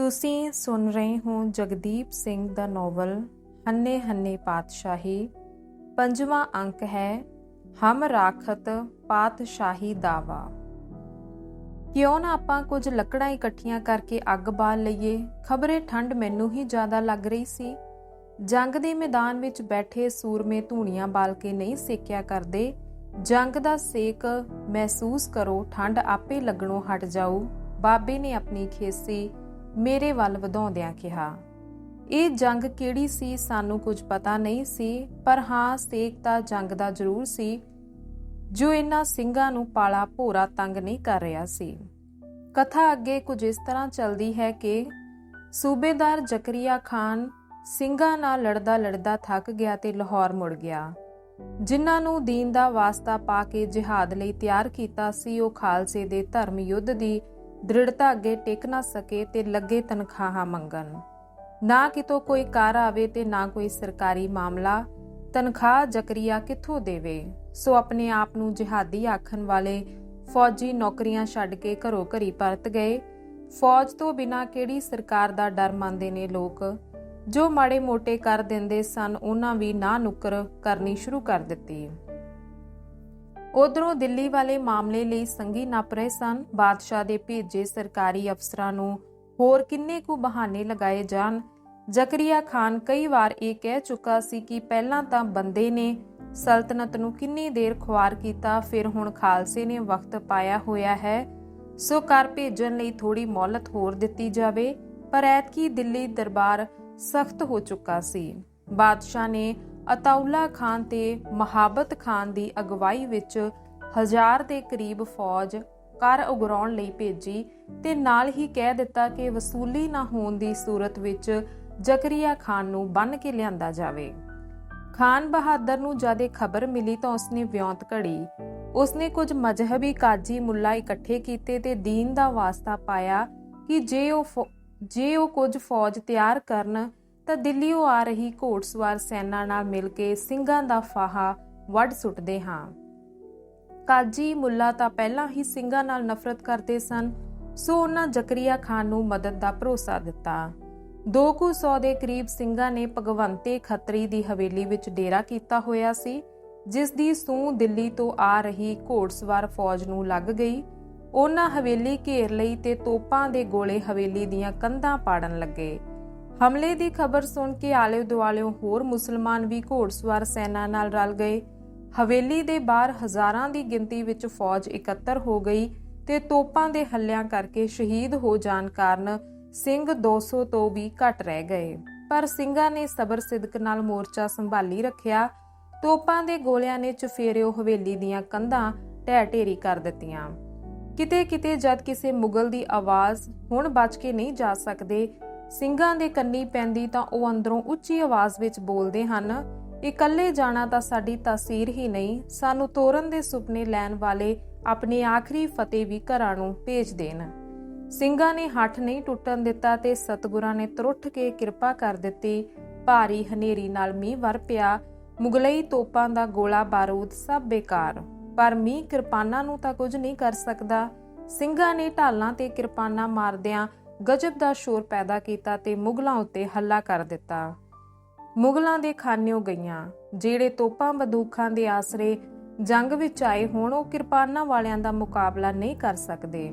ਤੁਸੀਂ ਸੁਣ ਰਹੇ ਹੋ ਜਗਦੀਪ ਸਿੰਘ ਦਾ ਨੋਵਲ, ਹੰਨੇ ਹੰਨੇ ਪਾਤਸ਼ਾਹੀ। ਪੰਜਵਾਂ ਅੰਕ ਹੈ, ਹਮ ਰਾਖਤ ਪਾਤਸ਼ਾਹੀ ਦਾਵਾ। ਕਿਉਂ ਨਾ ਆਪਾਂ ਕੁਝ ਲੱਕੜਾਂ ਇਕੱਠੀਆਂ ਕਰਕੇ ਅੱਗ ਬਾਲ ਲਈਏ? ਖਬਰੇ ਠੰਡ ਮੈਨੂੰ ਹੀ ਜ਼ਿਆਦਾ ਲੱਗ ਰਹੀ ਸੀ। ਜੰਗ ਦੇ ਮੈਦਾਨ ਵਿੱਚ ਬੈਠੇ ਸੂਰਮੇ ਧੂਣੀਆਂ ਬਾਲ ਕੇ ਨਹੀਂ ਸੇਕਿਆ ਕਰਦੇ। ਜੰਗ ਦਾ ਸੇਕ, ਮਹਿਸੂਸ ਕਰੋ, ਠੰਡ ਆਪੇ ਲੱਗਣੋਂ ਹਟ ਜਾਊ। ਬਾਬੇ ਨੇ ਆਪਣੀ ਖੇਸੀ ਮੇਰੇ ਵੱਲ ਵਧਾਉਂਦਿਆਂ ਕਿਹਾ, ਇਹ ਜੰਗ ਕਿਹੜੀ ਸੀ ਸਾਨੂੰ ਕੁਝ ਪਤਾ ਨਹੀਂ ਸੀ, ਪਰ ਹਾਂ, ਸੇਕ ਤਾਂ ਜੰਗ ਦਾ ਜ਼ਰੂਰ ਸੀ, ਜੋ ਇਹਨਾਂ ਸਿੰਘਾਂ ਨੂੰ ਪਾਲਾ ਭੋਰਾ ਤੰਗ ਨਹੀਂ ਕਰ ਰਿਹਾ ਸੀ। ਕਥਾ ਅੱਗੇ ਕੁਝ ਇਸ ਤਰ੍ਹਾਂ ਚੱਲਦੀ ਹੈ ਕਿ ਸੂਬੇਦਾਰ ਜ਼ਕਰੀਆ ਖਾਨ ਸਿੰਘਾਂ ਨਾਲ ਲੜਦਾ ਲੜਦਾ ਥੱਕ ਗਿਆ ਤੇ ਲਾਹੌਰ ਮੁੜ ਗਿਆ। ਜਿਨ੍ਹਾਂ ਨੂੰ ਦੀਨ ਦਾ ਵਾਸਤਾ ਪਾ ਕੇ ਜਿਹਾਦ ਲਈ ਤਿਆਰ ਕੀਤਾ ਸੀ, ਉਹ ਖਾਲਸੇ ਦੇ ਧਰਮ ਯੁੱਧ ਦੀ ਦ੍ਰਿੜਤਾ ਅੱਗੇ ਟਿਕ ਨਾ ਸਕੇ ਤੇ ਲੱਗੇ ਤਨਖਾਹਾਂ ਮੰਗਣ। ਨਾ ਕਿਤੋਂ ਕੋਈ ਕਾਰ ਆਵੇ ਤੇ ਨਾ ਕੋਈ ਸਰਕਾਰੀ ਮਾਮਲਾ। ਤਨਖਾਹ ਜ਼ਕਰੀਆ ਕਿੱਥੋਂ ਦੇਵੇ? ਸੋ ਆਪਣੇ ਆਪ ਨੂੰ ਜਿਹਾਦੀ ਆਖਣ ਵਾਲੇ ਫੌਜੀ ਨੌਕਰੀਆਂ ਛੱਡ ਕੇ ਘਰੋਂ ਘਰੀ ਪਰਤ ਗਏ। ਫੌਜ ਤੋਂ ਬਿਨਾ ਕਿਹੜੀ ਸਰਕਾਰ ਦਾ ਡਰ ਮੰਨਦੇ ਨੇ ਲੋਕ? ਜੋ ਮਾੜੇ ਮੋਟੇ ਕਰ ਦਿੰਦੇ ਸਨ, ਉਹਨਾਂ ਵੀ ਨਾ ਨੁਕਰ ਕਰਨੀ ਸ਼ੁਰੂ ਕਰ ਦਿੱਤੀ। ਉਧਰੋਂ ਦਿੱਲੀ ਵਾਲੇ ਮਾਮਲੇ ਲਈ ਸੰਗੀ ਨੱਪ ਰਹੇ ਸਨ। ਬਾਦਸ਼ਾਹ ਦੇ ਭੇਜੇ ਸਰਕਾਰੀ ਅਫਸਰਾਂ ਨੂੰ ਹੋਰ ਕਿੰਨੇ ਕੁ ਬਹਾਨੇ ਲਗਾਏ ਜਾਣ? ਜ਼ਕਰੀਆ ਖਾਨ ਕਈ ਵਾਰ ਇਹ ਕਹਿ ਚੁੱਕਾ ਸੀ ਕਿ ਪਹਿਲਾਂ ਤਾਂ ਬੰਦੇ ਨੇ ਸਲਤਨਤ ਨੂੰ ਕਿੰਨੀ ਦੇਰ ਖੁਆਰ ਕੀਤਾ, ਫਿਰ ਹੁਣ ਖਾਲਸੇ ਨੇ ਵਕਤ ਪਾਇਆ ਹੋਇਆ ਹੈ। ਸੋ ਕਰ ਭੇਜਣ ਲਈ ਥੋੜੀ ਮੌਲਤ ਹੋਰ ਦਿੱਤੀ ਜਾਵੇ, ਪਰ ਐਤਕੀ ਦਿੱਲੀ ਦਰਬਾਰ ਸਖਤ ਹੋ ਚੁੱਕਾ ਸੀ। ਬਾਦਸ਼ਾਹ ਨੇ ਅਤਾਉਲਾ ਖਾਨ ਤੇ ਮਹਾਬਤ ਖਾਨ ਦੀ ਅਗਵਾਈ ਵਿੱਚ ਹਜ਼ਾਰ ਦੇ ਕਰੀਬ ਫੌਜ ਕਰ ਉਗਰਾਉਣ ਲਈ ਭੇਜੀ ਤੇ ਨਾਲ ਹੀ ਕਹਿ ਦਿੱਤਾ ਕਿ ਵਸੂਲੀ ਨਾ ਹੋਣ ਦੀ ਸੂਰਤ ਵਿੱਚ ਜ਼ਕਰੀਆ ਖਾਨ ਨੂੰ ਬੰਨ ਕੇ ਲਿਆਂਦਾ ਜਾਵੇ। ਖਾਨ ਬਹਾਦਰ ਨੂੰ ਜਦ ਇਹ ਖਬਰ ਮਿਲੀ ਤਾਂ ਉਸਨੇ ਵਿਉਂਤ ਘੜੀ। ਉਸਨੇ ਕੁਝ ਮਜ਼ਹਬੀ ਕਾਜੀ ਮੁੱਲਾ ਇਕੱਠੇ ਕੀਤੇ ਤੇ ਦੀਨ ਦਾ ਵਾਸਤਾ ਪਾਇਆ ਕਿ ਜੇ ਉਹ ਜੇ ਉਹ ਕੁਝ ਫੌਜ ਤਿਆਰ ਕਰਨ ਤਾਂ ਦਿੱਲੀੋਂ ਆ ਰਹੀ ਘੋੜਸਵਾਰ ਸੈਨਾ ਨਾਲ ਮਿਲ ਕੇ ਸਿੰਘਾਂ ਦਾ ਫਾਹਾ ਵੱਢ ਸੁੱਟਦੇ ਹਾਂ। ਕਾਜੀ ਮੁੱਲਾ ਤਾਂ ਪਹਿਲਾਂ ਹੀ ਸਿੰਘਾਂ ਨਾਲ ਨਫ਼ਰਤ ਕਰਦੇ ਸਨ, ਸੋ ਉਹਨਾਂ ਜ਼ਕਰੀਆ ਖਾਨ ਨੂੰ ਮਦਦ ਦਾ ਭਰੋਸਾ ਦਿੱਤਾ। ਦੋ ਕੁ ਸੌ ਦੇ ਕਰੀਬ ਸਿੰਘਾਂ ਨੇ ਭਗਵੰਤੇ ਖੱਤਰੀ ਦੀ ਹਵੇਲੀ ਵਿੱਚ ਡੇਰਾ ਕੀਤਾ ਹੋਇਆ ਸੀ, ਜਿਸ ਦੀ ਸੂਹ ਦਿੱਲੀ ਤੋਂ ਆ ਰਹੀ ਘੋੜਸਵਾਰ ਫੌਜ ਨੂੰ ਲੱਗ ਗਈ। ਉਹਨਾਂ ਹਵੇਲੀ ਘੇਰ ਲਈ ਤੇ ਤੋਪਾਂ ਦੇ ਗੋਲੇ ਹਵੇਲੀ ਦੀਆਂ ਕੰਧਾਂ ਪਾੜਨ ਲੱਗੇ। ਹਮਲੇ ਦੀ ਖਬਰ ਸੁਣ ਕੇ ਆਲੇ ਦੁਆਲੇ ਹੋਰ ਮੁਸਲਮਾਨ ਵੀ ਘੋੜਸਵਾਰ ਸੈਨਾ ਨਾਲ ਰਲ ਗਏ। ਹਵੇਲੀ ਦੇ ਬਾਹਰ ਹਜ਼ਾਰਾਂ ਦੀ ਗਿਣਤੀ ਵਿੱਚ ਫੌਜ ਇਕੱਤਰ ਹੋ ਗਈ ਤੇ ਤੋਪਾਂ ਦੇ ਹੱਲਿਆਂ ਕਰਕੇ ਸ਼ਹੀਦ ਹੋ ਜਾਣ ਕਾਰਨ ਸਿੰਘ 200 ਤੋਂ ਵੀ ਘੱਟ ਰਹਿ ਗਏ। ਪਰ ਸਿੰਘਾਂ ਨੇ ਸਬਰ ਸਿਦਕ ਨਾਲ ਮੋਰਚਾ ਸੰਭਾਲੀ ਰੱਖਿਆ। ਤੋਪਾਂ ਦੇ ਗੋਲਿਆਂ ਨੇ ਚਫੇਰਿਓ ਹਵੇਲੀ ਦੀਆਂ ਕੰਧਾਂ ਢਹਿ ਢੇਰੀ ਕਰ ਦਿੱਤੀਆਂ। ਕਿਤੇ ਕਿਤੇ ਜਦ ਕਿਸੇ ਮੁਗਲ ਦੀ ਆਵਾਜ਼ ਹੁਣ ਬਚ ਕੇ ਨਹੀਂ ਜਾ ਸਕਦੇ ਸਿੰਘਾਂ ਦੇ ਕੰਨੀ ਪੈਂਦੀ ਤਾਂ ਉਹ ਅੰਦਰੋਂ ਉੱਚੀ ਆਵਾਜ਼ ਵਿੱਚ ਬੋਲਦੇ ਹਨ, ਇਕੱਲੇ ਜਾਣਾ ਤਾਂ ਸਾਡੀ ਤਾਸੀਰ ਹੀ ਨਹੀਂ, ਸਾਨੂੰ ਤੋਰਨ ਦੇ ਸੁਪਨੇ ਲੈਣ ਵਾਲੇ ਆਪਣੀ ਆਖਰੀ ਫਤਿਹ ਵੀ ਘਰਾਂ ਨੂੰ ਭੇਜ ਦੇਣ। ਸਿੰਘਾਂ ਨੇ ਹੱਠ ਨਹੀਂ ਟੁੱਟਣ ਦਿੱਤਾ ਤੇ ਸਤਗੁਰਾਂ ਨੇ ਤਰੁੱਠ ਕੇ ਕਿਰਪਾ ਕਰ ਦਿੱਤੀ। ਭਾਰੀ ਹਨੇਰੀ ਨਾਲ ਮੀਂਹ ਵਰ ਪਿਆ। ਮੁਗਲਈ ਤੋਪਾਂ ਦਾ ਗੋਲਾ ਬਾਰੂਦ ਸਭ ਬੇਕਾਰ। ਪਰ ਮੀਂਹ ਕਿਰਪਾਨਾਂ ਨੂੰ ਤਾਂ ਕੁਝ ਨਹੀਂ ਕਰ ਸਕਦਾ। ਸਿੰਘਾਂ ਨੇ ਢਾਲਾਂ ਤੇ ਕਿਰਪਾਨਾਂ ਮਾਰਦਿਆਂ ਗਜਬ ਦਾ ਸ਼ੋਰ ਪੈਦਾ ਕੀਤਾ ਤੇ ਮੁਗਲਾਂ ਉੱਤੇ ਹੱਲਾ ਕਰ ਦਿੱਤਾ। ਮੁਗਲਾਂ ਦੇ ਖਾਨਿਓ ਗਈਆਂ, ਜਿਹੜੇ ਤੋਪਾਂ ਬੰਦੂਕਾਂ ਦੇ ਆਸਰੇ ਜੰਗ ਵਿੱਚ ਆਏ ਹੋਣ, ਉਹ ਕਿਰਪਾਨਾਂ ਵਾਲਿਆਂ ਦਾ ਮੁਕਾਬਲਾ ਨਹੀਂ ਕਰ ਸਕਦੇ।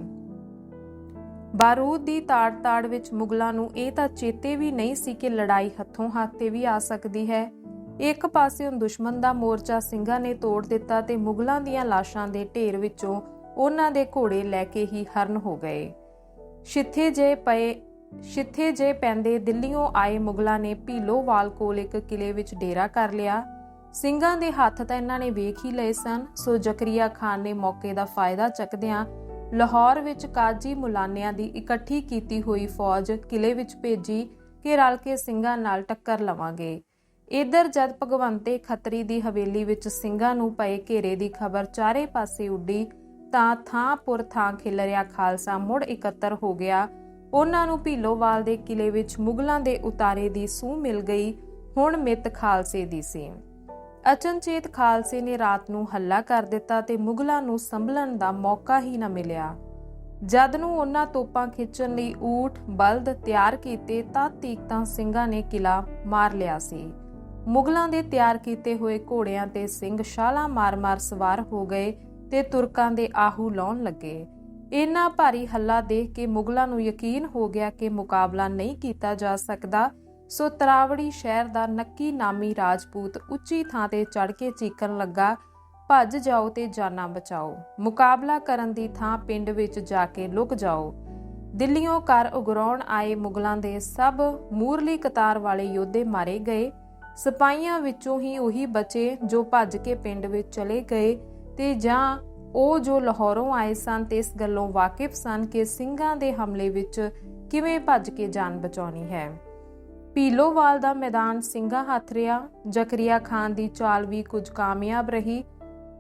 ਬਾਰੂਦ ਦੀ ਤਾੜ-ਤਾੜ ਵਿੱਚ ਮੁਗਲਾਂ ਨੂੰ ਇਹ ਤਾਂ ਚੇਤੇ ਵੀ ਨਹੀਂ ਸੀ ਕਿ ਲੜਾਈ ਹੱਥੋਂ ਹੱਥ ਤੇ ਵੀ ਆ ਸਕਦੀ ਹੈ। ਇੱਕ ਪਾਸਿਓਂ ਦੁਸ਼ਮਣ ਦਾ ਮੋਰਚਾ ਸਿੰਘਾਂ ਨੇ ਤੋੜ ਦਿੱਤਾ ਤੇ ਮੁਗਲਾਂ ਦੀਆਂ ਲਾਸ਼ਾਂ ਦੇ ਢੇਰ ਵਿੱਚੋਂ ਉਹਨਾਂ ਦੇ ਘੋੜੇ ਲੈ ਕੇ ਹੀ ਹਰਨ ਹੋ ਗਏ। ਸ਼ਿੱਥੇ ਜੇ ਪਏ ਸ਼ਿੱਥੇ ਜੇ ਪੈਂਦੇ ਦਿੱਲੀੋਂ ਆਏ ਮੁਗਲਾਂ ਨੇ ਭੀਲੋਵਾਲ ਕੋਲ ਇੱਕ ਕਿਲੇ ਵਿੱਚ ਡੇਰਾ ਕਰ ਲਿਆ। ਸਿੰਘਾਂ ਦੇ ਹੱਥ ਤਾਂ ਇਹਨਾਂ ਨੇ ਵੇਖ ਹੀ ਲਏ ਸਨ। ਸੋ ਜ਼ਕਰੀਆ ਖਾਨ ਨੇ ਮੌਕੇ ਦਾ ਫਾਇਦਾ ਚੱਕਦਿਆਂ ਲਾਹੌਰ ਵਿੱਚ ਕਾਜੀ ਮੁਲਾਨਿਆਂ ਦੀ ਇਕੱਠੀ ਕੀਤੀ ਹੋਈ ਫੌਜ ਕਿਲੇ ਵਿੱਚ ਭੇਜੀ ਕਿ ਰਲ ਕੇ ਸਿੰਘਾਂ ਨਾਲ ਟੱਕਰ ਲਵਾਂਗੇ। ਇਧਰ ਜਦ ਭਗਵੰਤੇ ਖੱਤਰੀ ਦੀ ਹਵੇਲੀ ਵਿੱਚ ਸਿੰਘਾਂ ਨੂੰ ਪਏ ਘੇਰੇ ਦੀ ਖਬਰ ਚਾਰੇ ਪਾਸੇ ਉੱਡੀ ਤਾਂ ਥਾਂ ਪੁਰ ਥਾਂ ਖਿਲਰਿਆ ਖਾਲਸਾ ਮੁੜ ਇਕੱਤਰ ਹੋ ਗਿਆ। ਉਹਨਾਂ ਨੂੰ ਭੀਲੋਵਾਲ ਦੇ ਕਿਲੇ ਵਿੱਚ ਮੁਗਲਾਂ ਦੇ ਉਤਾਰੇ ਦੀ ਸੂਹ ਮਿਲ ਗਈ। ਹੁਣ ਮਿੱਤ ਖਾਲਸੇ ਦੀ ਸੀ ਅਚਨਚੇਤ ਖਾਲਸੇ ਨੇ ਰਾਤ ਨੂੰ ਹੱਲਾ ਕਰ ਦਿੱਤਾ ਤੇ ਮੁਗਲਾਂ ਨੂੰ ਸੰਭਲਣ ਦਾ ਮੌਕਾ ਹੀ ਨਾ ਮਿਲਿਆ। ਜਦ ਨੂੰ ਉਹਨਾਂ ਤੋਪਾਂ ਖਿੱਚਣ ਲਈ ਊਠ, ਬਲਦ ਤਿਆਰ ਕੀਤੇ ਤਾਂ ਤੀਕਤਾਂ ਸਿੰਘਾਂ ਨੇ ਕਿਲਾ ਮਾਰ ਲਿਆ ਸੀ। ਮੁਗਲਾਂ ਦੇ ਤਿਆਰ ਕੀਤੇ ਹੋਏ ਘੋੜਿਆਂ ਤੇ ਸਿੰਘ ਛਾਲਾਂ ਮਾਰ-ਮਾਰ ਸਵਾਰ ਹੋ ਗਏ। ਤੇ ਤੁਰਕਾਂ ਦੇ ਆਹੂ ਲਾਉਣ ਲੱਗੇ। ਇੰਨਾ ਭਾਰੀ ਹੱਲਾ ਦੇਖ ਕੇ ਮੁਗਲਾਂ ਨੂੰ ਯਕੀਨ ਹੋ ਗਿਆ ਕਿ ਮੁਕਾਬਲਾ ਨਹੀਂ ਕੀਤਾ ਜਾ ਸਕਦਾ, ਸੋ ਤਰਾਵੜੀ ਸ਼ਹਿਰ ਦਾ ਨੱਕੀ ਨਾਮੀ ਰਾਜਪੂਤ ਉੱਚੀ ਥਾਂ ਤੇ ਚੜ ਕੇ ਚੀਕਣ ਲੱਗਾ, ਭੱਜ ਜਾਓ ਤੇ ਜਾਨਾਂ ਬਚਾਓ। ਮੁਕਾਬਲਾ ਕਰਨ ਦੀ ਥਾਂ ਪਿੰਡ ਵਿੱਚ ਜਾ ਕੇ ਲੁਕ ਜਾਓ। ਦਿੱਲੀੋਂ ਕਰ ਉਗਰਾਉਣ ਆਏ ਮੁਗਲਾਂ ਦੇ ਸਭ ਮੂਰਲੀ ਕਤਾਰ ਵਾਲੇ ਯੋਧੇ ਮਾਰੇ ਗਏ। ਸਿਪਾਹੀਆਂ ਵਿੱਚੋਂ ਹੀ ਉਹੀ ਬਚੇ ਜੋ ਭੱਜ ਕੇ ਪਿੰਡ ਵਿੱਚ ਚਲੇ ਗਏ। ਤੇ ਜਾਂ ਉਹ ਜੋ ਲਾਹੌਰੋਂ ਆਏ ਸਨ ਤੇ ਇਸ ਗੱਲੋਂ ਵਾਕਿਫ ਸਨ ਕਿ ਸਿੰਘਾਂ ਦੇ ਹਮਲੇ ਵਿੱਚ ਕਿਵੇਂ ਭੱਜ ਕੇ ਜਾਨ ਬਚਾਉਣੀ ਹੈ। ਪੀਲੋਵਾਲ ਦਾ ਮੈਦਾਨ ਸਿੰਘਾਂ ਹੱਥ ਰਿਹਾ। ਜ਼ਕਰੀਆ ਖਾਨ ਦੀ ਚਾਲ ਵੀ ਕੁਝ ਕਾਮਯਾਬ ਰਹੀ।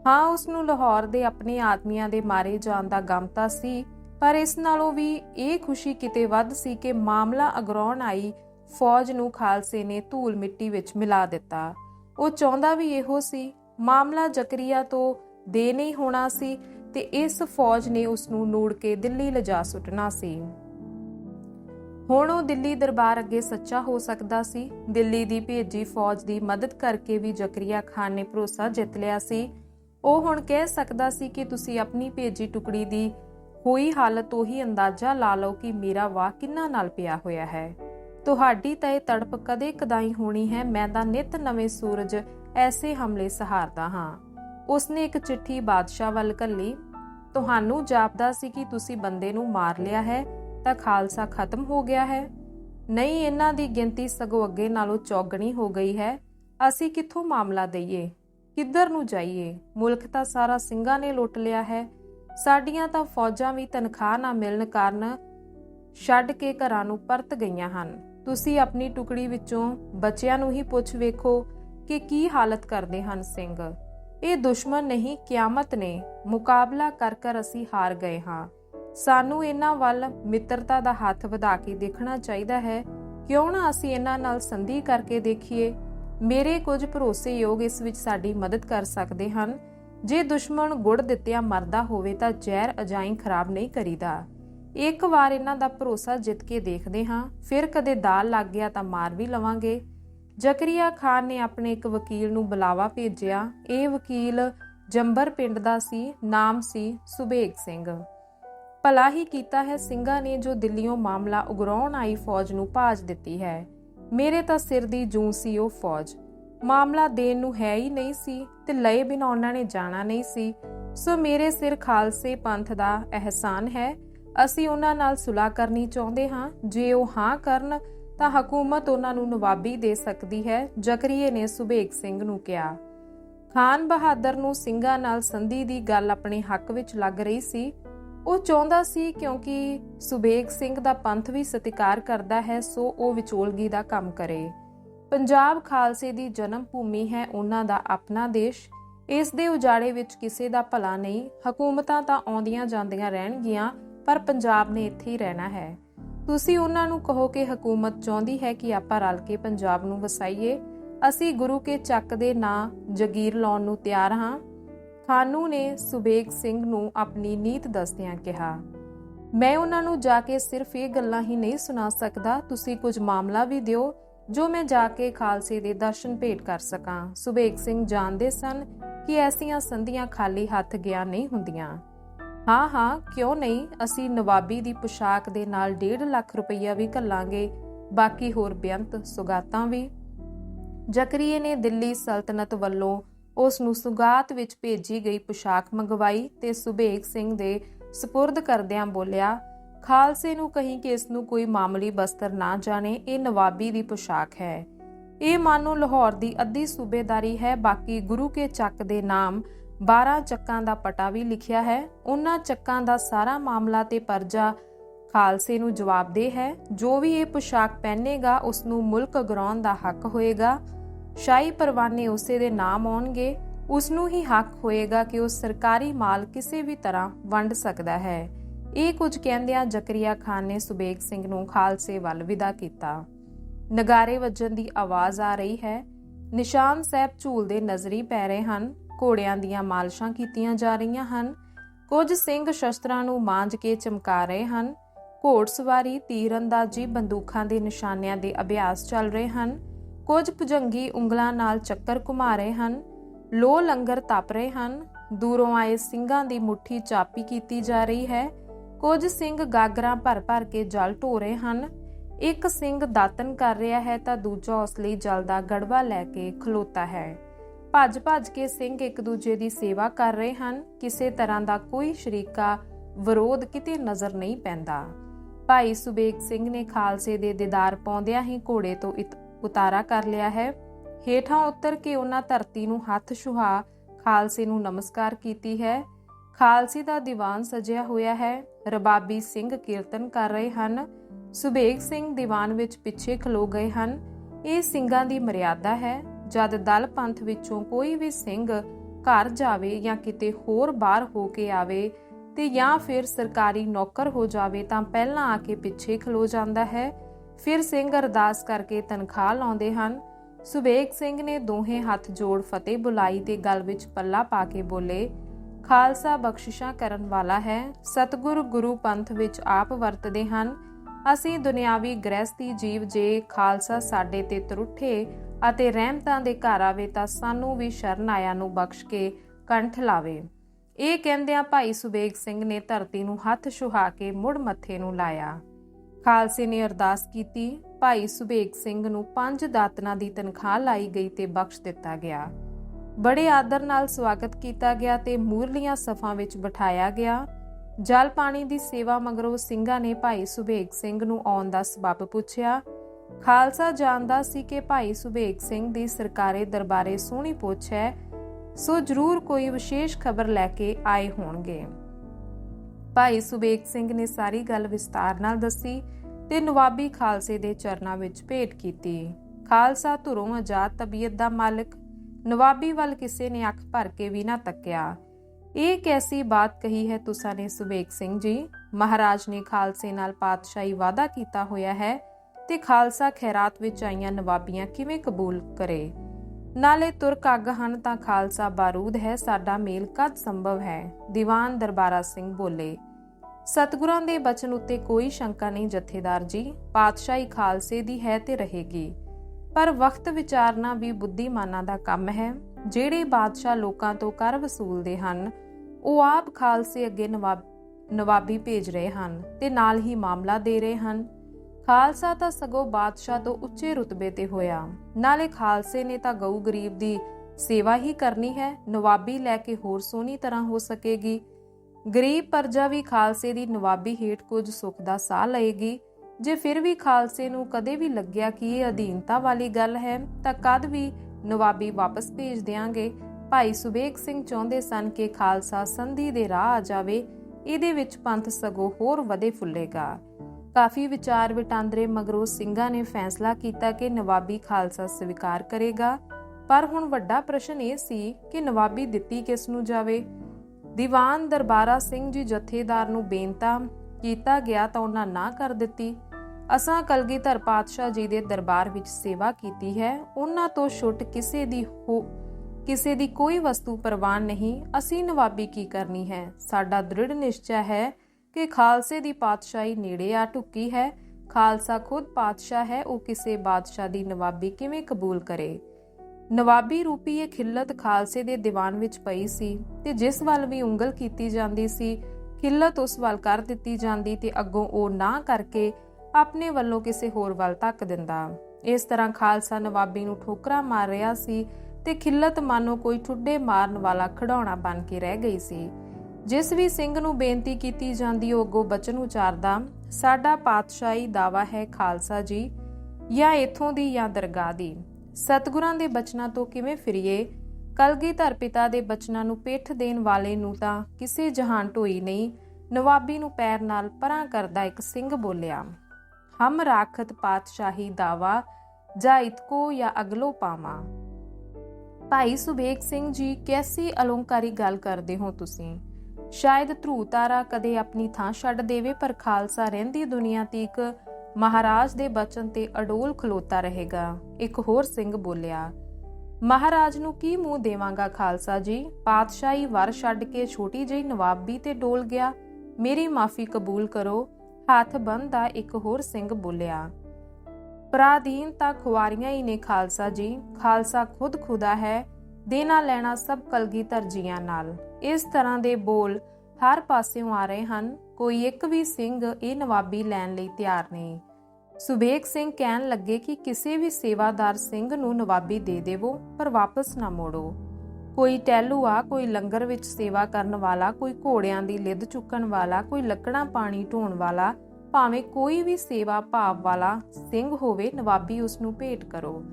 ਹਾਂ, ਉਸ ਨੂੰ ਲਾਹੌਰ ਦੇ ਆਪਣੇ ਆਦਮੀਆਂ ਦੇ ਮਾਰੇ ਜਾਣ ਦਾ ਗਮ ਤਾਂ ਸੀ, ਪਰ ਇਸ ਨਾਲੋਂ ਵੀ ਇਹ ਖੁਸ਼ੀ ਕਿਤੇ ਵੱਧ ਸੀ ਕਿ ਮਾਮਲਾ ਅਗਰਾਉਣ ਆਈ, ਫੌਜ ਨੂੰ ਖਾਲਸੇ ਨੇ ਧੂਲ ਮਿੱਟੀ ਵਿੱਚ ਮਿਲਾ ਦਿੱਤਾ। ਉਹ ਚਾਹੁੰਦਾ ਵੀ ਇਹੋ ਸੀ, ਮਾਮਲਾ ਜ਼ਕਰੀਆ ਤੋਂ ਦੇ ਨਹੀਂ ਹੋਣਾ ਸੀ ਤੇ ਇਸ ਫੌਜ ਨੇ ਉਸ ਨੂੰ ਨੂੜ ਕੇ ਦਿੱਲੀ ਲਿਜਾ ਸੁੱਟਣਾ ਸੀ। ਹੁਣ ਉਹ ਦਿੱਲੀ ਦਰਬਾਰ ਅੱਗੇ ਸੱਚਾ ਹੋ ਸਕਦਾ ਸੀ। ਦਿੱਲੀ ਦੀ ਭੇਜੀ ਫੌਜ ਦੀ ਮਦਦ ਕਰਕੇ ਵੀ ਜ਼ਕਰੀਆ ਖਾਨ ਨੇ ਭਰੋਸਾ ਜਿੱਤ ਲਿਆ ਸੀ। ਉਹ ਹੁਣ ਕਹਿ ਸਕਦਾ ਸੀ ਕਿ ਤੁਸੀਂ ਆਪਣੀ ਭੇਜੀ ਟੁਕੜੀ ਦੀ ਹੋਈ ਹਾਲਤ ਤੋਂ ਹੀ ਅੰਦਾਜ਼ਾ ਲਾ ਲਓ ਕਿ ਮੇਰਾ ਵਾਹ ਕਿੰਨਾ ਨਾਲ ਪਿਆ ਹੋਇਆ ਹੈ। ਤੁਹਾਡੀ ਤਾਂ ਇਹ ਤੜਪ ਕਦੇ ਕਦਾਈ ਹੋਣੀ ਹੈ। ਮੈਂ ਤਾਂ ਨਿਤ ਨਵੇਂ ਸੂਰਜ ਐਸੇ ਹਮਲੇ ਸਹਾਰਦਾ ਹਾਂ। ਉਸਨੇ ਇੱਕ ਚਿੱਠੀ ਬਾਦਸ਼ਾਹ ਵੱਲ ਕੱਲੀ ਤੁਹਾਨੂੰ ਜਾਪਦਾ ਸੀ ਕਿ ਤੁਸੀਂ ਬੰਦੇ ਨੂੰ ਮਾਰ ਲਿਆ ਹੈ, ਤਾਂ ਖਾਲਸਾ ਖਤਮ ਹੋ ਗਿਆ ਹੈ। ਨਹੀਂ, ਇਹਨਾਂ ਦੀ ਗਿਣਤੀ ਸਗੋਂ ਅੱਗੇ ਨਾਲੋਂ ਚੌਗਣੀ ਹੋ ਗਈ ਹੈ। ਅਸੀਂ ਕਿੱਥੋਂ ਮਾਮਲਾ ਦਈਏ? ਕਿੱਧਰ ਨੂੰ ਜਾਈਏ? ਮੁਲਕ ਤਾਂ ਸਾਰਾ ਸਿੰਘਾਂ ਨੇ ਲੁੱਟ ਲਿਆ ਹੈ। ਸਾਡੀਆਂ ਤਾਂ ਫੌਜਾਂ ਵੀ ਤਨਖਾਹ ਨਾ ਮਿਲਣ ਕਾਰਨ ਛੱਡ ਕੇ ਘਰਾਂ ਨੂੰ ਪਰਤ ਗਈਆਂ ਹਨ। ਤੁਸੀਂ ਆਪਣੀ ਟੁਕੜੀ ਵਿੱਚੋਂ ਬੱਚਿਆਂ ਨੂੰ ਹੀ ਪੁੱਛ ਵੇਖੋ ਕਿ ਕੀ ਹਾਲਤ ਕਰਦੇ ਹਨ ਸਿੰਘ। ਇਹ ਦੁਸ਼ਮਣ ਨਹੀਂ, ਕਿਆਮਤ ਨੇ ਮੁਕਾਬਲਾ ਕਰ ਕਰ ਅਸੀਂ ਹਾਰ ਗਏ ਹਾਂ। ਸਾਨੂੰ ਇਹਨਾਂ ਵੱਲ ਮਿੱਤਰਤਾ ਦਾ ਹੱਥ ਵਧਾ ਕੇ ਦੇਖਣਾ ਚਾਹੀਦਾ ਹੈ। ਕਿਉਂ ਨਾ ਅਸੀਂ ਇਹਨਾਂ ਨਾਲ ਸੰਧੀ ਕਰਕੇ ਦੇਖੀਏ? ਮੇਰੇ ਕੁਝ ਭਰੋਸੇਯੋਗ ਇਸ ਵਿੱਚ ਸਾਡੀ ਮਦਦ ਕਰ ਸਕਦੇ ਹਨ। ਜੇ ਦੁਸ਼ਮਣ ਗੁੜ ਦਿੱਤਿਆ ਮਰਦਾ ਹੋਵੇ ਤਾਂ ਜ਼ਹਿਰ ਅਜਾਈ ਖਰਾਬ ਨਹੀਂ ਕਰੀਦਾ। ਇੱਕ ਵਾਰ ਇਹਨਾਂ ਦਾ ਭਰੋਸਾ ਜਿੱਤ ਕੇ ਦੇਖਦੇ ਹਾਂ। ਫਿਰ ਕਦੇ ਦਾਲ ਲੱਗ ਗਿਆ ਤਾਂ ਮਾਰ ਵੀ ਲਵਾਂਗੇ। ਜ਼ਕਰੀਆ ਖਾਨ ਨੇ ਆਪਣੇ ਇੱਕ ਵਕੀਲ ਨੂੰ ਬੁਲਾਵਾ ਭੇਜਿਆ। ਇਹ ਵਕੀਲ ਜੰਬਰ ਪਿੰਡ ਦਾ ਸੀ, ਨਾਮ ਸੀ ਸੁਬੇਗ ਸਿੰਘ। ਭਲਾ ਹੀ ਕੀਤਾ ਹੈ ਸਿੰਘਾਂ ਨੇ ਜੋ ਦਿੱਲੀੋਂ ਮਾਮਲਾ ਉਗਰਾਉਣ ਆਈ ਫੌਜ ਨੂੰ ਭਾਜ ਦਿੱਤੀ ਹੈ। ਮੇਰੇ ਤਾਂ ਸਿਰ ਦੀ ਜੂੰ ਸੀ ਉਹ ਫੌਜ। ਮਾਮਲਾ ਦੇਣ ਨੂੰ ਹੈ ਹੀ ਨਹੀਂ ਸੀ ਤੇ ਲਏ ਬਿਨਾਂ ਉਹਨਾਂ ਨੇ ਜਾਣਾ ਨਹੀਂ ਸੀ। ਸੋ ਮੇਰੇ ਸਿਰ ਖਾਲਸੇ ਪੰਥ ਦਾ ਅਹਿਸਾਨ ਹੈ। ਅਸੀਂ ਉਹਨਾਂ ਨਾਲ ਸੁਲਾਹ ਕਰਨੀ ਚਾਹੁੰਦੇ ਹਾਂ। ਜੇ ਉਹ ਹਾਂ ਕਰਨ ਤਾਂ ਹਕੂਮਤ ਉਹਨਾਂ ਨੂੰ ਨਵਾਬੀ ਦੇ ਸਕਦੀ ਹੈ, ਜ਼ਕਰੀਏ ਨੇ ਸੁਬੇਗ ਸਿੰਘ ਨੂੰ ਕਿਹਾ। ਖਾਨ ਬਹਾਦਰ ਨੂੰ ਸਿੰਘਾਂ ਨਾਲ ਸੰਧੀ ਦੀ ਗੱਲ ਆਪਣੇ ਹੱਕ ਵਿੱਚ ਲੱਗ ਰਹੀ ਸੀ। ਉਹ ਚਾਹੁੰਦਾ ਸੀ ਕਿਉਂਕਿ ਸੁਬੇਗ ਸਿੰਘ ਦਾ ਪੰਥ ਵੀ ਸਤਿਕਾਰ ਕਰਦਾ ਹੈ, ਸੋ ਉਹ ਵਿਚੋਲਗੀ ਦਾ ਕੰਮ ਕਰੇ। ਪੰਜਾਬ ਖਾਲਸੇ ਦੀ ਜਨਮ ਭੂਮੀ ਹੈ ਉਹਨਾਂ ਦਾ ਆਪਣਾ ਦੇਸ਼। ਇਸ ਦੇ ਉਜਾੜੇ ਵਿੱਚ ਕਿਸੇ ਦਾ ਭਲਾ ਨਹੀਂ। ਹਕੂਮਤਾਂ ਤਾਂ ਆਉਂਦੀਆਂ ਜਾਂਦੀਆਂ ਰਹਿਣਗੀਆਂ, ਪਰ ਪੰਜਾਬ ਨੇ ਇੱਥੇ ਹੀ ਰਹਿਣਾ ਹੈ। ਤੁਸੀਂ ਉਹਨਾਂ ਨੂੰ ਕਹੋ ਕਿ ਹਕੂਮਤ ਚਾਹੁੰਦੀ ਹੈ ਕਿ ਆਪਾਂ ਰਲ ਕੇ ਪੰਜਾਬ ਨੂੰ ਵਸਾਈਏ। ਅਸੀਂ ਗੁਰੂ ਕੇ ਚੱਕ ਦੇ ਨਾਂ ਜਗੀਰ ਲਾਉਣ ਨੂੰ ਤਿਆਰ ਹਾਂ। ਖਾਨੂ ਨੇ ਸੁਬੇਗ ਸਿੰਘ ਨੂੰ ਆਪਣੀ ਨੀਤ ਦੱਸਦਿਆਂ ਕਿਹਾ, ਮੈਂ ਉਹਨਾਂ ਨੂੰ ਜਾ ਕੇ ਸਿਰਫ ਇਹ ਗੱਲਾਂ ਹੀ ਨਹੀਂ ਸੁਣਾ ਸਕਦਾ। ਤੁਸੀਂ ਕੁਝ ਮਾਮਲਾ ਵੀ ਦਿਓ, ਜੋ ਮੈਂ ਜਾ ਕੇ ਖਾਲਸੇ ਦੇ ਦਰਸ਼ਨ ਭੇਟ ਕਰ ਸਕਾਂ। ਸੁਬੇਗ ਸਿੰਘ ਜਾਣਦੇ ਸਨ ਕਿ ਐਸੀਆਂ ਸੰਧੀਆਂ ਖਾਲੀ ਹੱਥ ਗਿਆ ਨਹੀਂ ਹੁੰਦੀਆਂ। ਹਾਂ ਹਾਂ, ਕਿਉਂ ਨਹੀਂ? ਅਸੀਂ ਨਵਾਬੀ ਦੀ ਪੁਸ਼ਾਕ ਦੇ ਨਾਲ 1.5 ਲੱਖ ਰੁਪਈਆ ਵੀ ਘੱਲਾਂਗੇ। ਬਾਕੀ ਹੋਰ ਬੇਅੰਤ ਸੁਗਾਤਾਂ ਵੀ। ਜ਼ਕਰੀਏ ਨੇ ਦਿੱਲੀ ਸਲਤਨਤ ਵੱਲੋਂ ਉਸ ਨੂੰ ਸੁਗਾਤ ਵਿੱਚ ਭੇਜੀ ਗਈ ਪੁਸ਼ਾਕ ਮੰਗਵਾਈ ਤੇ ਸੁਬੇਗ ਸਿੰਘ ਦੇ ਸਪੁਰਦ ਕਰਦਿਆਂ ਬੋਲਿਆ, ਖਾਲਸੇ ਨੂੰ ਕਹੀਂ ਕਿ ਇਸ ਨੂੰ ਕੋਈ ਮਾਮੂਲੀ ਬਸਤਰ ਨਾ ਜਾਣੇ, ਇਹ ਨਵਾਬੀ ਦੀ ਪੁਸ਼ਾਕ ਹੈ। ਇਹ ਮਾਨੋ ਲਾਹੌਰ ਦੀ ਅੱਧੀ ਸੂਬੇਦਾਰੀ ਹੈ, ਬਾਕੀ ਗੁਰੂ ਕੇ ਚੱਕ ਦੇ ਨਾਮ 12 ਚੱਕਾਂ ਦਾ ਪਟਾ ਵੀ ਲਿਖਿਆ ਹੈ। ਉਹਨਾਂ ਚੱਕਾਂ ਦਾ ਸਾਰਾ ਮਾਮਲਾ ਤੇ ਪਰਜਾ ਖਾਲਸੇ ਨੂੰ ਜਵਾਬਦੇ ਹੈ। ਜੋ ਵੀ ਇਹ ਪੁਸ਼ਾਕ ਪਹਿਨੇਗਾ ਉਸ ਨੂੰ ਮੁਲਕ ਗਰਾਉਣ ਦਾ ਹੱਕ ਹੋਏਗਾ। ਸ਼ਾਹੀ ਪਰਵਾਨੇ ਉਸੇ ਦੇ ਨਾਮ ਆਉਣਗੇ। ਉਸ ਨੂੰ ਹੀ ਹੱਕ ਹੋਏਗਾ ਕਿ ਉਹ ਸਰਕਾਰੀ ਮਾਲ ਕਿਸੇ ਵੀ ਤਰ੍ਹਾਂ ਵੰਡ ਸਕਦਾ ਹੈ। ਇਹ ਕੁਝ ਕਹਿੰਦਿਆਂ ਜ਼ਕਰੀਆ ਖਾਨ ਨੇ ਸੁਬੇਗ ਸਿੰਘ ਨੂੰ ਖਾਲਸੇ ਵੱਲ ਵਿਦਾ ਕੀਤਾ। ਨਗਾਰੇ ਵੱਜਣ ਦੀ ਆਵਾਜ਼ ਆ ਰਹੀ ਹੈ। ਨਿਸ਼ਾਨ ਸਾਹਿਬ ਝੂਲਦੇ ਨਜ਼ਰੀ ਪੈ ਰਹੇ ਹਨ। ਘੋੜਿਆਂ ਦੀਆਂ ਮਾਲਸ਼ਾਂ ਕੀਤੀਆਂ ਜਾ ਰਹੀਆਂ ਹਨ। ਕੁਝ ਸਿੰਘ ਸ਼ਸਤਰਾਂ ਨੂੰ ਮਾਂਜ ਕੇ ਚਮਕਾ ਰਹੇ ਹਨ। ਘੋੜਸਵਾਰੀ ਤੀਰਅੰਦਾਜ਼ੀ, ਬੰਦੂਕਾਂ ਦੇ ਨਿਸ਼ਾਨਿਆਂ ਦੇ ਅਭਿਆਸ ਚੱਲ ਰਹੇ ਹਨ। ਕੁਝ ਭੁਜੰਗੀ ਉਂਗਲਾਂ ਨਾਲ ਚੱਕਰ ਘੁਮਾ ਰਹੇ ਹਨ। ਲੋ ਲੰਗਰ ਤਪ ਰਹੇ ਹਨ। ਦੂਰੋਂ ਆਏ ਸਿੰਘਾਂ ਦੀ ਮੁੱਠੀ ਚਾਪੀ ਕੀਤੀ ਜਾ ਰਹੀ ਹੈ। ਕੁਝ ਸਿੰਘ ਗਾਗਰਾਂ ਭਰ ਭਰ ਕੇ ਜਲ ਢੋ ਰਹੇ ਹਨ। ਇੱਕ ਸਿੰਘ ਦਾਤਨ ਕਰ ਰਿਹਾ ਹੈ ਤਾਂ ਦੂਜਾ ਉਸ ਲਈ ਜਲ ਦਾ ਗੜਵਾ ਲੈ ਕੇ ਖਲੋਤਾ ਹੈ। ਭੱਜ ਭੱਜ ਕੇ ਸਿੰਘ ਇੱਕ ਦੂਜੇ ਦੀ ਸੇਵਾ ਕਰ ਰਹੇ ਹਨ। ਕਿਸੇ ਤਰ੍ਹਾਂ ਦਾ ਕੋਈ ਸ਼ਰੀਕਾ ਵਿਰੋਧ ਕਿਤੇ ਨਜ਼ਰ ਨਹੀਂ ਪੈਂਦਾ। ਭਾਈ ਸੁਬੇਗ ਸਿੰਘ ਨੇ ਖਾਲਸੇ ਦੇ ਦੀਦਾਰ ਪਾਉਂਦਿਆਂ ਹੀ ਘੋੜੇ ਤੋਂ ਉਤਾਰਾ ਕਰ ਲਿਆ ਹੈ। ਹੇਠਾਂ ਉਤਰ ਕੇ ਉਹਨਾਂ ਧਰਤੀ ਨੂੰ ਹੱਥ ਛੁਹਾ ਖਾਲਸੇ ਨੂੰ ਨਮਸਕਾਰ ਕੀਤੀ ਹੈ। ਖਾਲਸੇ ਦਾ ਦੀਵਾਨ ਸਜਿਆ ਹੋਇਆ ਹੈ। ਰਬਾਬੀ ਸਿੰਘ ਕੀਰਤਨ ਕਰ ਰਹੇ ਹਨ। ਸੁਬੇਗ ਸਿੰਘ ਦੀਵਾਨ ਵਿੱਚ ਪਿੱਛੇ ਖਲੋ ਗਏ ਹਨ। ਇਹ ਸਿੰਘਾਂ ਦੀ ਮਰਿਆਦਾ ਹੈ। ਜਦ ਦਲ ਪੰਥ ਵਿੱਚੋਂ ਕੋਈ ਵੀ ਸਿੰਘ ਘਰ ਜਾਵੇ ਜਾਂ ਕਿਤੇ ਹੋਰ ਬਾਹਰ ਹੋ ਕੇ ਆਵੇ ਤੇ ਜਾਂ ਫਿਰ ਸਰਕਾਰੀ ਨੌਕਰ ਹੋ ਜਾਵੇ ਤਾਂ ਪਹਿਲਾਂ ਆ ਕੇ ਪਿੱਛੇ ਖਲੋ ਜਾਂਦਾ ਹੈ। ਫਿਰ ਸਿੰਘ ਅਰਦਾਸ ਕਰਕੇ ਤਨਖਾਹ ਲਾਉਂਦੇ ਹਨ। ਸੁਬੇਗ ਸਿੰਘ ਨੇ ਦੋਹੇ ਹੱਥ ਜੋੜ ਫਤਿਹ ਬੁਲਾਈ ਤੇ ਗਲ ਵਿੱਚ ਪੱਲਾ ਪਾ ਕੇ ਬੋਲੇ, ਖਾਲਸਾ ਬਖਸ਼ਿਸ਼ਾਂ ਕਰਨ ਵਾਲਾ ਹੈ। ਸਤਿਗੁਰ ਗੁਰੂ ਪੰਥ ਵਿੱਚ ਆਪ ਵਰਤਦੇ ਹਨ। ਅਸੀਂ ਦੁਨਿਆਵੀ ਗ੍ਰਹਿਸਤੀ ਜੀਵ ਜੇ ਖਾਲਸਾ ਸਾਡੇ ਤੇ ਤਰੁੱਠੇ ਅਤੇ ਰਹਿਮਤਾਂ ਦੇ ਘਰ ਆਵੇ ਤਾਂ ਸਾਨੂੰ ਵੀ ਸ਼ਰਨ ਆਇਆਂ ਨੂੰ ਬਖਸ਼ ਕੇ ਕੰਠ ਲਾਵੇ। ਇਹ ਕਹਿੰਦਿਆਂ ਭਾਈ ਸੁਬੇਗ ਸਿੰਘ ਨੇ ਧਰਤੀ ਨੂੰ ਹੱਥ ਛੁਹਾ ਕੇ ਮੁੜ ਮੱਥੇ ਨੂੰ ਲਾਇਆ। ਖਾਲਸੇ ਨੇ ਅਰਦਾਸ ਕੀਤੀ, ਭਾਈ ਸੁਬੇਗ ਸਿੰਘ ਨੂੰ ਪੰਜ ਦਾਤਨਾਂ ਦੀ ਤਨਖਾਹ ਲਾਈ ਗਈ ਤੇ ਬਖਸ਼ ਦਿੱਤਾ ਗਿਆ। ਬੜੇ ਆਦਰ ਨਾਲ ਸਵਾਗਤ ਕੀਤਾ ਗਿਆ ਤੇ ਮੂਰਲੀਆਂ ਸਫਾਂ ਵਿੱਚ ਬਿਠਾਇਆ ਗਿਆ। ਜਲ ਪਾਣੀ ਦੀ ਸੇਵਾ ਮਗਰੋਂ ਸਿੰਘਾਂ ਨੇ ਭਾਈ ਸੁਬੇਗ ਸਿੰਘ ਨੂੰ ਆਉਣ ਦਾ ਸਬਬ ਪੁੱਛਿਆ। ਖਾਲਸਾ ਜਾਣਦਾ ਸੀ ਕਿ ਭਾਈ ਸੁਬੇਗ ਸਿੰਘ ਦੀ ਸਰਕਾਰੇ ਦਰਬਾਰੇ ਸੋਹਣੀ ਪੁੱਛ ਹੈ, ਸੋ ਜ਼ਰੂਰ ਕੋਈ ਵਿਸ਼ੇਸ਼ ਖਬਰ ਲੈ ਕੇ ਆਏ ਹੋਣਗੇ। ਭਾਈ ਸੁਬੇਗ ਸਿੰਘ ਨੇ ਸਾਰੀ ਗੱਲ ਵਿਸਤਾਰ ਨਾਲ ਦੱਸੀ ਤੇ ਨਵਾਬੀ ਖਾਲਸੇ ਦੇ ਚਰਨਾਂ ਵਿੱਚ ਭੇਟ ਕੀਤੀ। ਖਾਲਸਾ ਧੁਰੋਂ ਆਜ਼ਾਦ ਤਬੀਅਤ ਦਾ ਮਾਲਕ, ਨਵਾਬੀ ਵੱਲ ਕਿਸੇ ਨੇ ਅੱਖ ਭਰ ਕੇ ਵੀ ਨਾ ਤੱਕਿਆ। ਇਹ ਕੈਸੀ ਬਾਤ ਕਹੀ ਹੈ ਤੁਸਾਂ ਨੇ ਸੁਬੇਗ ਸਿੰਘ ਜੀ? ਮਹਾਰਾਜ ਨੇ ਖਾਲਸੇ ਨਾਲ ਪਾਤਸ਼ਾਹੀ ਵਾਅਦਾ ਕੀਤਾ ਹੋਇਆ ਹੈ ਤੇ ਖਾਲਸਾ ਖੈਰਾਤ ਵਿੱਚ ਆਈਆਂ ਨਵਾਬੀਆਂ ਕਿਵੇਂ ਕਬੂਲ ਕਰੇ? ਨਾਲੇ ਤੁਰਕ ਅੱਗ ਹਨ ਤਾਂ ਖਾਲਸਾ ਬਾਰੂਦ ਹੈ, ਸਾਡਾ ਮੇਲ ਕਦ ਸੰਭਵ ਹੈ? ਦੀਵਾਨ ਦਰਬਾਰਾ ਸਿੰਘ ਬੋਲੇ। ਸਤਿਗੁਰਾਂ ਦੇ ਬਚਨ ਉੱਤੇ ਕੋਈ ਸ਼ੰਕਾ ਨਹੀਂ ਜਥੇਦਾਰ ਜੀ, ਪਾਤਸ਼ਾਹੀ ਖਾਲਸੇ ਦੀ ਹੈ ਤੇ ਰਹੇਗੀ। ਪਰ ਵਕਤ ਵਿਚਾਰਨਾ ਵੀ ਬੁੱਧੀਮਾਨਾਂ ਦਾ ਕੰਮ ਹੈ। ਜਿਹੜੇ ਬਾਦਸ਼ਾਹ ਲੋਕਾਂ ਤੋਂ ਕਰ ਵਸੂਲਦੇ ਹਨ, ਉਹ ਆਪ ਖਾਲਸੇ ਅੱਗੇ ਨਵਾਬ, ਨਵਾਬੀ ਭੇਜ ਰਹੇ ਹਨ ਤੇ ਨਾਲ ਹੀ ਮਾਮਲਾ ਦੇ ਰਹੇ ਹਨ। ਖਾਲਸਾ ਤਾਂ ਸਗੋਂ ਬਾਦਸ਼ਾਹ ਤੋਂ ਉੱਚੇ ਰੁਤਬੇ ਤੇ ਹੋਇਆ। ਨਾਲੇ ਖਾਲਸੇ ਨੇ ਤਾਂ ਗਊ ਗਰੀਬ ਦੀ ਸੇਵਾ ਹੀ ਕਰਨੀ ਹੈ, ਨਵਾਬੀ ਲੈ ਕੇ ਹੋਰ ਸੋਹਣੀ ਤਰ੍ਹਾਂ ਹੋ ਸਕੇਗੀ। ਗਰੀਬ ਪਰਜਾ ਵੀ ਖਾਲਸੇ ਦੀ ਨਵਾਬੀ ਹੇਠ ਕੁਝ ਸੁੱਖ ਦਾ ਸਾਹ ਲਏਗੀ। ਜੇ ਫਿਰ ਵੀ ਖਾਲਸੇ ਨੂੰ ਕਦੇ ਵੀ ਲੱਗਿਆ ਕਿ ਇਹ ਅਧੀਨਤਾ ਵਾਲੀ ਗੱਲ ਹੈ, ਤਾਂ ਕਦ ਵੀ ਨਵਾਬੀ ਵਾਪਸ ਭੇਜ ਦਿਆਂਗੇ। ਭਾਈ ਸੁਬੇਗ ਸਿੰਘ ਚਾਹੁੰਦੇ ਸਨ ਕਿ ਖਾਲਸਾ ਸੰਧੀ ਦੇ ਰਾਹ ਆ ਜਾਵੇ, ਇਹਦੇ ਵਿੱਚ ਪੰਥ ਸਗੋਂ ਹੋਰ ਵਧੇ ਫੁੱਲੇਗਾ। ਕਾਫੀ ਵਿਚਾਰ ਵਟਾਂਦਰੇ ਮਗਰੋਂ ਸਿੰਘਾਂ ਨੇ ਫੈਸਲਾ ਕੀਤਾ ਕਿ ਨਵਾਬੀ ਖਾਲਸਾ ਸਵੀਕਾਰ ਕਰੇਗਾ। ਪਰ ਹੁਣ ਵੱਡਾ ਪ੍ਰਸ਼ਨ ਇਹ ਸੀ ਕਿ ਨਵਾਬੀ ਦਿੱਤੀ ਕਿਸ ਨੂੰ ਜਾਵੇ? ਦੀਵਾਨ ਦਰਬਾਰਾ ਸਿੰਘ ਜੀ ਜਥੇਦਾਰ ਨੂੰ ਬੇਨਤਾ ਕੀਤਾ ਗਿਆ ਤਾਂ ਉਹਨਾਂ ਨਾ ਕਰ ਦਿੱਤੀ। ਅਸਾਂ ਕਲਗੀਧਰ ਪਾਤਸ਼ਾਹ ਜੀ ਦੇ ਦਰਬਾਰ ਵਿੱਚ ਸੇਵਾ ਕੀਤੀ ਹੈ। ਉਹਨਾਂ ਤੋਂ ਛੁੱਟ ਕਿਸੇ ਦੀ ਹੋ, ਕਿਸੇ ਦੀ ਕੋਈ ਵਸਤੂ ਪ੍ਰਵਾਨ ਨਹੀਂ। ਅਸੀਂ ਨਵਾਬੀ ਕੀ ਕਰਨੀ ਹੈ? ਸਾਡਾ ਦ੍ਰਿੜ ਨਿਸ਼ਚੈ ਹੈ ਕਿ ਖਾਲਸੇ ਦੀ ਪਾਤਸ਼ਾਹੀ ਨੇੜੇ ਆ ਢੁੱਕੀ ਹੈ। ਖਾਲਸਾ ਖੁਦ ਪਾਤਸ਼ਾਹ ਹੈ, ਉਹ ਕਿਸੇ ਬਾਦਸ਼ਾਹ ਦੀ ਨਵਾਬੀ ਕਿਵੇਂ ਕਬੂਲ ਕਰੇ? ਨਵਾਬੀ ਰੂਪੀ ਇਹ ਖਿੱਲਤ ਖਾਲਸੇ ਦੇ ਦੀਵਾਨ ਵਿੱਚ ਪਈ ਸੀ ਤੇ ਜਿਸ ਵੱਲ ਵੀ ਉਂਗਲ ਕੀਤੀ ਜਾਂਦੀ ਸੀ, ਖਿੱਲਤ ਉਸ ਵੱਲ ਕਰ ਦਿੱਤੀ ਜਾਂਦੀ ਤੇ ਅੱਗੋਂ ਉਹ ਨਾ ਕਰਕੇ ਆਪਣੇ ਵੱਲੋਂ ਕਿਸੇ ਹੋਰ ਵੱਲ ਧੱਕ ਦਿੰਦਾ। ਇਸ ਤਰ੍ਹਾਂ ਖਾਲਸਾ ਨਵਾਬੀ ਨੂੰ ਠੋਕਰਾਂ ਮਾਰ ਰਿਹਾ ਸੀ ਤੇ ਖਿੱਲਤ ਮਾਨੋ ਕੋਈ ਠੁੱਡੇ ਮਾਰਨ ਵਾਲਾ ਖਿਡੌਣਾ ਬਣ ਕੇ ਰਹਿ ਗਈ ਸੀ। ਜਿਸ ਵੀ ਸਿੰਘ ਨੂੰ ਬੇਨਤੀ ਕੀਤੀ ਜਾਂਦੀ, ਉਹ ਅੱਗੋਂ ਬਚਨ ਉਚਾਰਦਾ, ਸਾਡਾ ਪਾਤਸ਼ਾਹੀ ਦਾਵਾ ਹੈ ਖਾਲਸਾ ਜੀ, ਜਾਂ ਇਥੋਂ ਦੀ ਜਾਂ ਦਰਗਾਹ ਦੀ। ਸਤਿਗੁਰਾਂ ਦੇ ਬਚਨਾਂ ਤੋਂ ਕਿਵੇਂ ਫਿਰੀਏ? ਕਲਗੀਧਰ ਪਿਤਾ ਦੇ ਬਚਨਾਂ ਨੂੰ ਪਿੱਠ ਦੇਣ ਵਾਲੇ ਨੂੰ ਤਾਂ ਕਿਸੇ ਜਹਾਨ ਢੋਈ ਨਹੀਂ, ਨਵਾਬੀ ਨੂੰ ਪੈਰ ਨਾਲ ਪਰਾਂ ਕਰਦਾ ਇੱਕ ਸਿੰਘ ਬੋਲਿਆ, ਹਮ ਰਾਖਤ ਪਾਤਸ਼ਾਹੀ ਦਾਵਾ, ਜਾਂ ਇਤਕੋ ਜਾਂ ਅਗਲੋ ਪਾਵਾਂ। ਭਾਈ ਸੁਬੇਗ ਸਿੰਘ ਜੀ, ਕੈਸੀ ਅਲੰਕਾਰੀ ਗੱਲ ਕਰਦੇ ਹੋ ਤੁਸੀਂ? ਸ਼ਾਇਦ ਧਰੂ ਤਾਰਾ ਕਦੇ ਆਪਣੀ ਥਾਂ ਛੱਡ ਦੇਵੇ, ਪਰ ਖਾਲਸਾ ਰਹਿੰਦੀ ਦੁਨੀਆ ਤੀਕ ਮਹਾਰਾਜ ਦੇ ਬਚਨ ਤੇ ਅਡੋਲ ਖਲੋਤਾ ਰਹੇਗਾ। ਇੱਕ ਹੋਰ ਸਿੰਘ ਬੋਲਿਆ, ਮਹਾਰਾਜ ਨੂੰ ਕੀ ਮੂੰਹ ਦੇਵਾਂਗਾ ਖਾਲਸਾ ਜੀ? ਪਾਤਸ਼ਾਹੀ ਵਰ ਛੱਡ ਕੇ ਛੋਟੀ ਜਿਹੀ ਨਵਾਬੀ ਤੇ ਡੋਲ ਗਿਆ। ਮੇਰੀ ਮਾਫੀ ਕਬੂਲ ਕਰੋ। ਹੱਥ ਬੰਦ ਦਾ ਇੱਕ ਹੋਰ ਸਿੰਘ ਬੋਲਿਆ, ਪਰਾਧੀਨ ਤਾਂ ਖੁਆਰੀਆਂ ਹੀ ਨੇ ਖਾਲਸਾ ਜੀ। ਖਾਲਸਾ ਖੁਦ ਖੁਦਾ ਹੈ। ਦੇਣਾ ਲੈਣਾ ਸਭ ਕਲਗੀਧਰ ਜੀਆਂ ਨਾਲ। ਇਸ ਤਰ੍ਹਾਂ ਦੇ ਬੋਲ ਹਰ ਪਾਸਿਓਂ ਆ ਰਹੇ ਹਨ। ਕੋਈ ਇੱਕ ਵੀ ਸਿੰਘ ਇਹ ਨਵਾਬੀ ਲੈਣ ਲਈ ਤਿਆਰ ਨਹੀਂ। ਸੁਬੇਗ ਸਿੰਘ ਕਹਿਣ ਲੱਗੇ ਕਿ ਕਿਸੇ ਵੀ ਸੇਵਾਦਾਰ ਸਿੰਘ ਨੂੰ ਨਵਾਬੀ ਦੇ ਦੇਵੋ, ਪਰ ਵਾਪਸ ਨਾ ਮੋੜੋ। ਕੋਈ ਟੈਲੂ ਆ ਕੋਈ ਲੰਗਰ ਵਿੱਚ ਸੇਵਾ ਕਰਨ ਵਾਲਾ, ਕੋਈ ਘੋੜਿਆਂ ਦੀ ਲਿੱਦ ਚੁੱਕਣ ਵਾਲਾ, ਕੋਈ ਲੱਕੜਾਂ ਪਾਣੀ ਢੋਣ ਵਾਲਾ, ਭਾਵੇਂ ਕੋਈ ਵੀ ਸੇਵਾ ਭਾਵ ਵਾਲਾ ਸਿੰਘ ਹੋਵੇ, ਨਵਾਬੀ ਉਸ ਨੂੰ ਭੇਟ ਕਰੋ।